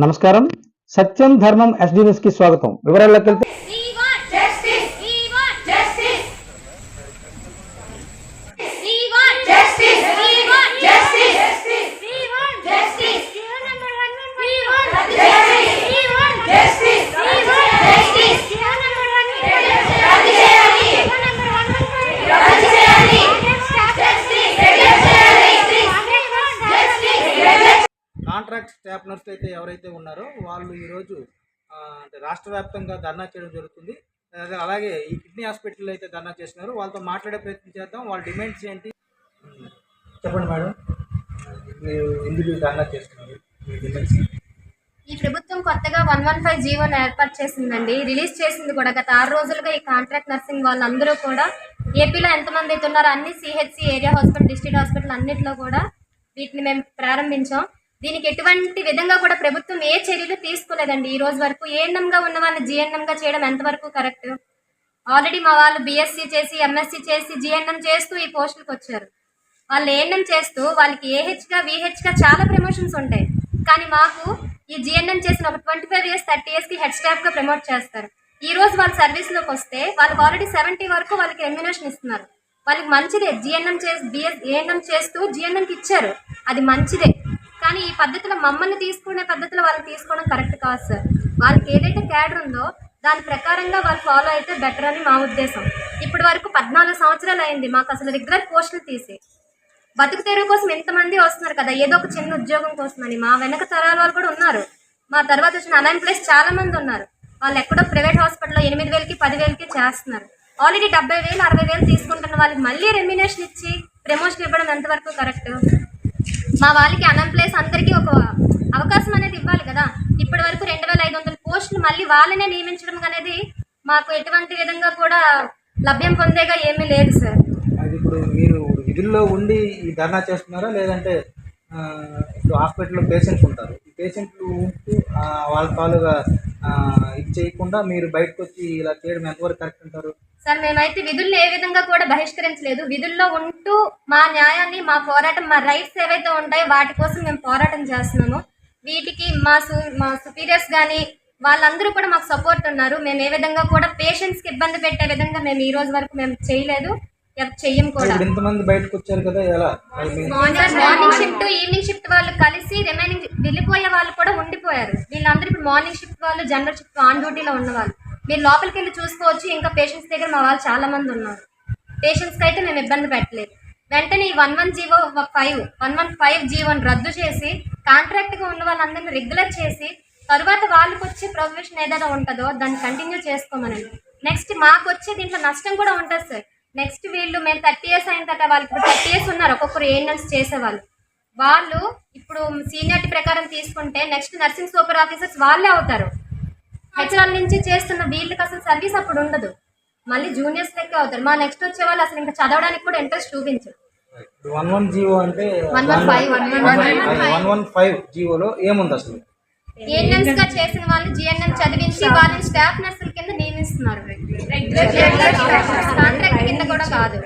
నమస్కారం సత్యం ధర్మం SD news కి స్వాగతం వివరాల్లోకి వెళ్తే కాంట్రాక్ట్ స్టాఫ్ నర్స్ అయితే ఎవరైతే ఉన్నారో వాళ్ళు ఈరోజు అంటే రాష్ట్ర వ్యాప్తంగా ధర్నా చేయడం జరుగుతుంది. అలాగే ఈ కిడ్నీ హాస్పిటల్లో అయితే ధర్నా చేస్తున్నారు. వాళ్ళతో మాట్లాడే ప్రయత్నం చేద్దాం. వాళ్ళ డిమాండ్స్ ఏంటి? చెప్పండి మేడం. మీరు ఎందుకు ధర్నా చేస్తున్నారు? ఈ ప్రభుత్వం కొత్తగా వన్ వన్ ఫైవ్ జీవోని ఏర్పాటు చేసిందండి. రిలీజ్ చేసింది కూడా గత ఆరు రోజులుగా ఈ కాంట్రాక్ట్ నర్సింగ్ వాళ్ళందరూ కూడా ఏపీలో ఎంతమంది అయితే ఉన్నారో అన్ని CHC area hospital district hospital అన్నిట్లో కూడా వీటిని మేము ప్రారంభించాం. దీనికి ఎటువంటి విధంగా కూడా ప్రభుత్వం ఏ చర్యలు తీసుకోలేదండి ఈ రోజు వరకు ఏఎన్ఎంగా ఉన్న వాళ్ళని జిఎన్ఎంగా చేయడం ఎంతవరకు కరెక్ట్? ఆల్రెడీ మా వాళ్ళు బీఎస్సీ చేసి ఎంఎస్సీ చేసి జిఎన్ఎం చేస్తూ ఈ పోస్టులకు వచ్చారు. వాళ్ళు ఏఎన్ఎం చేస్తూ వాళ్ళకి ఏహెచ్గా విహెచ్గా చాలా ప్రమోషన్స్ ఉంటాయి. కానీ మాకు ఈ జిఎన్ఎం చేసిన ఒక ట్వంటీ ఫైవ్ ఇయర్స్ థర్టీ ఇయర్స్కి హెడ్ స్టాఫ్గా ప్రమోట్ చేస్తారు. ఈ రోజు వాళ్ళ సర్వీస్లోకి వస్తే వాళ్ళకి ఆల్రెడీ సెవెంటీ వరకు వాళ్ళకి రెమ్యునేషన్ ఇస్తున్నారు. వాళ్ళకి మంచిదే జిఎన్ఎం చేసి బిఎస్ ఏఎన్ఎం చేస్తూ జిఎన్ఎంకి ఇచ్చారు. అది మంచిదే. కానీ ఈ పద్ధతిలో మమ్మల్ని తీసుకునే పద్ధతిలో వాళ్ళని తీసుకోవడం కరెక్ట్ కాదు సార్. వాళ్ళకి ఏదైతే క్యాడర్ ఉందో దాని ప్రకారంగా వాళ్ళు ఫాలో అయితే బెటర్ అని మా ఉద్దేశం. ఇప్పటి వరకు పద్నాలుగు సంవత్సరాలు అయింది మాకు అసలు రెగ్యులర్ పోస్టులు తీసి. బతుకు తెరువు కోసం ఎంతమంది వస్తున్నారు కదా? ఏదో ఒక చిన్న ఉద్యోగం కోసమని మా వెనక తరాల వాళ్ళు కూడా ఉన్నారు. మా తర్వాత వచ్చిన అన్ఎంప్లాయ్స్ చాలా మంది ఉన్నారు. వాళ్ళు ఎక్కడో ప్రైవేట్ హాస్పిటల్లో ఎనిమిది వేలకి పదివేలకి చేస్తున్నారు. ఆల్రెడీ డెబ్బై వేలు అరవై వేలు తీసుకుంటున్న వాళ్ళకి మళ్ళీ రెమ్యునేషన్ ఇచ్చి ప్రమోషన్ ఇవ్వడం ఎంతవరకు కరెక్ట్ మా వాళ్ళకి అన్ఎంప్లాయ్స్ అందరికీ ఒక అవకాశం అనేది ఇవ్వాలి కదా. ఇప్పటి వరకు రెండు వేల ఐదు వందల పోస్టులు మళ్ళీ వాళ్ళనే నియమించడం అనేది మాకు ఎటువంటి విధంగా కూడా లభ్యం పొందేగా ఏమీ లేదు సార్. అది ఇప్పుడు మీరు విధుల్లో ఉండి ఈ ధర్నా చేస్తున్నారా? లేదంటే ఇప్పుడు హాస్పిటల్లో పేషెంట్స్ ఉంటారు. పేషెంట్లు ఉంటూ వాళ్ళ తాలుగా ఇది చేయకుండా మీరు బయటకు వచ్చి ఇలా చేయడం ఎంతవరకు కరెక్ట్ అంటారు? సార్ మేమైతే విధుల్లో ఏ విధంగా కూడా బహిష్కరించలేదు. విధుల్లో ఉంటూ మా న్యాయాన్ని మా పోరాటం మా రైట్స్ ఏవైతే ఉంటాయో వాటి కోసం మేము పోరాటం చేస్తున్నాము. వీటికి మా సు మా సుపీరియర్స్ కానీ వాళ్ళందరూ కూడా మాకు సపోర్ట్ ఉన్నారు. మేము ఏ విధంగా కూడా పేషెంట్స్కి ఇబ్బంది పెట్టే విధంగా మేము ఈ రోజు వరకు మేము చేయలేదు. చెయ్యం కూడా. ఇంతమంది బయటకు వచ్చారు కదా ఎలా? మార్నింగ్ షిఫ్ట్ ఈవినింగ్ షిఫ్ట్ వాళ్ళు కలిసి రిమైనింగ్ వెళ్ళిపోయే వాళ్ళు కూడా ఉండిపోయారు. వీళ్ళందరూ ఇప్పుడు మార్నింగ్ షిఫ్ట్ వాళ్ళు జనరల్ షిఫ్ట్ ఆన్ డ్యూటీలో ఉన్న వాళ్ళు మీరు లోపలికి వెళ్ళి చూసుకోవచ్చు ఇంకా పేషెంట్స్ దగ్గర మా వాళ్ళు చాలా మంది ఉన్నారు పేషెంట్స్కి అయితే మేము ఇబ్బంది పెట్టలేదు. వెంటనే ఈ one one GO five one one five జీవోని రద్దు చేసి కాంట్రాక్ట్గా ఉన్న వాళ్ళందరినీ రెగ్యులర్ చేసి తరువాత వాళ్ళకి వచ్చే ప్రొవిషన్ ఏదైనా ఉంటుందో దాన్ని కంటిన్యూ చేసుకోమనండి. నెక్స్ట్ మాకు వచ్చే దీంట్లో నష్టం కూడా ఉంటుంది సార్ నెక్స్ట్ వీళ్ళు మేము థర్టీ ఇయర్స్ అయిన తర్వాత వాళ్ళకి ఇప్పుడు థర్టీ ఇయర్స్ ఉన్నారు. ఒక్కొక్కరు ఏఎన్ఎల్స్ చేసేవాళ్ళు. వాళ్ళు ఇప్పుడు సీనియారిటీ ప్రకారం తీసుకుంటే నెక్స్ట్ నర్సింగ్ సూపర్ ఆఫీసర్స్ వాళ్ళే అవుతారు. హెచ్ఆర్ నుంచి చేస్తున్న వీళ్ళకి అసలు సర్వీస్ అప్పుడు ఉండదు. మళ్ళీ జూనియర్స్ లెక్క అవుతారు. మా నెక్స్ట్ వచ్చే వాళ్ళు అసలు ఇంకా చదవడానికి కూడా ఇంట్రెస్ట్ చూపించరు. వన్ వన్ జీవో అంటే 115, 115. వన్ వన్ ఫైవ్ జీవోలో ఏముంది అసలు? ఏఎన్ఎంస్గా చేసిన వాళ్ళు జిఎన్ఎం చదివించి వాళ్ళని స్టాఫ్ నర్సుల కింద నియమిస్తున్నారు. కాదు.